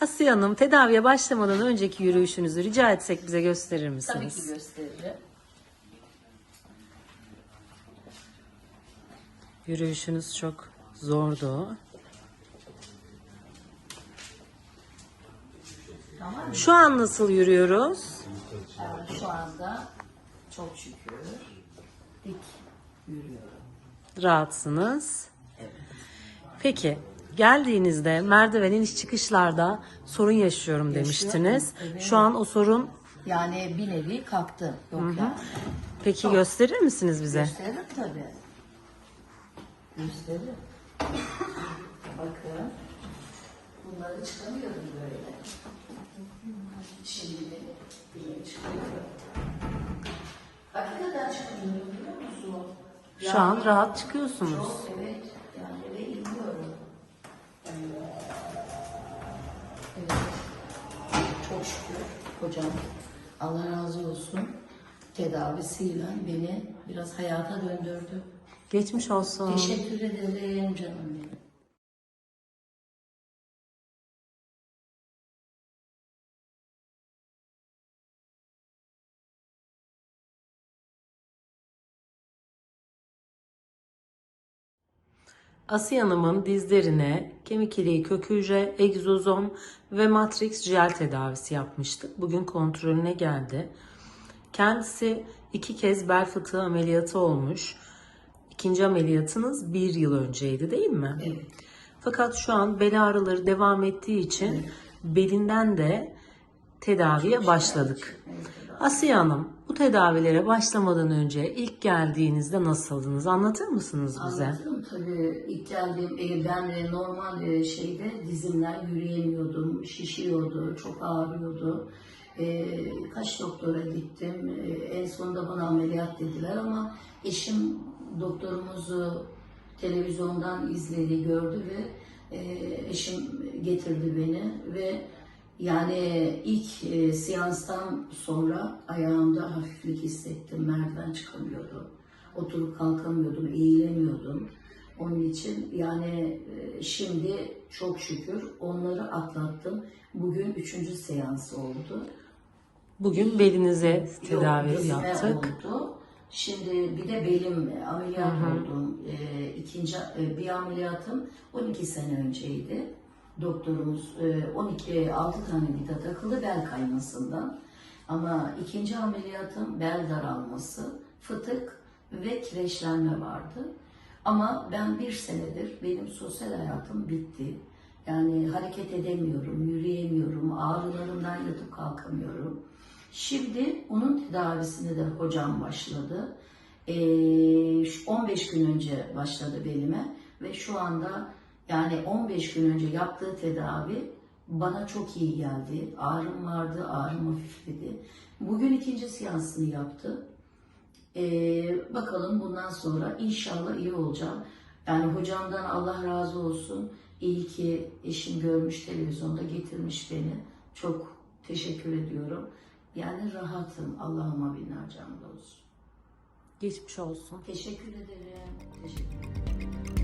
Asiye Hanım tedaviye başlamadan önceki yürüyüşünüzü rica etsek bize gösterir Tabii misiniz? ki gösteririm. Yürüyüşünüz çok zordu. Tamam mı? Şu an nasıl yürüyoruz? Yani şu anda çok şükür dik yürüyorum. Rahatsınız. Peki geldiğinizde merdiven iniş çıkışlarda sorun yaşıyorum demiştiniz. evet. Şu an o sorun Yani bir nevi kalktı. Yok yani. peki gösterir misiniz bize? Gösteririm tabii. Gösteririm. Bakın. Bunları çıkamıyorum böyle. Şimdi bile çıkıyorum. Hakikaten çıkamıyorum biliyor musun? Şu an rahat çıkıyorsunuz. Çok evet. Çok şükür hocam. Allah razı olsun. Tedavisiyle beni biraz hayata döndürdü. Geçmiş olsun. Teşekkür ederim canım benim. Asiye Hanım'ın dizlerine kemik iliği kök hücre, egzozom ve matrix jel tedavisi yapmıştık. Bugün kontrolüne geldi. Kendisi iki kez bel fıtığı ameliyatı olmuş. İkinci ameliyatınız bir yıl önceydi değil mi? Evet. Fakat şu an bel ağrıları devam ettiği için belinden de tedaviye başladık. Asiye Hanım, bu tedavilere başlamadan önce ilk geldiğinizde nasıldınız? Anlatır mısınız bize? Anlatırım tabii. İlk geldiğim e, ben e, normal e, şeyde dizimden yürüyemiyordum, şişiyordu, çok ağrıyordu. E, kaç doktora gittim. E, en sonunda bana ameliyat dediler ama eşim doktorumuzu televizyondan izledi, gördü ve eşim getirdi beni ve yani ilk e, seanstan sonra ayağımda hafiflik hissettim. Merdiven çıkamıyordum. Oturup kalkamıyordum, eğilemiyordum. Onun için yani e, şimdi çok şükür onları atlattım. Bugün üçüncü seans oldu. Bugün belinize tedavi Yok, yaptık. Oldu. Şimdi bir de belim e, ameliyat oldum. E, ikinci e, bir ameliyatım 12 sene önceydi. Doktorumuz e, 12 6 tane vida takıldı bel kaymasından. Ama ikinci ameliyatım bel daralması, fıtık ve kireçlenme vardı. Ama ben bir senedir benim sosyal hayatım bitti. Yani hareket edemiyorum, yürüyemiyorum, ağrılarımdan yatıp kalkamıyorum. Şimdi onun tedavisini de hocam başladı. Ee, şu 15 gün önce başladı belime ve şu anda yani 15 gün önce yaptığı tedavi bana çok iyi geldi. Ağrım vardı, ağrım hafifledi. Bugün ikinci seansını yaptı. Ee, bakalım bundan sonra inşallah iyi olacağım. Yani hocamdan Allah razı olsun. İyi ki eşim görmüş televizyonda getirmiş beni. Çok teşekkür ediyorum. Yani rahatım. Allah'ıma binlerce hamdolsun. Geçmiş olsun. Teşekkür ederim. Teşekkür ederim.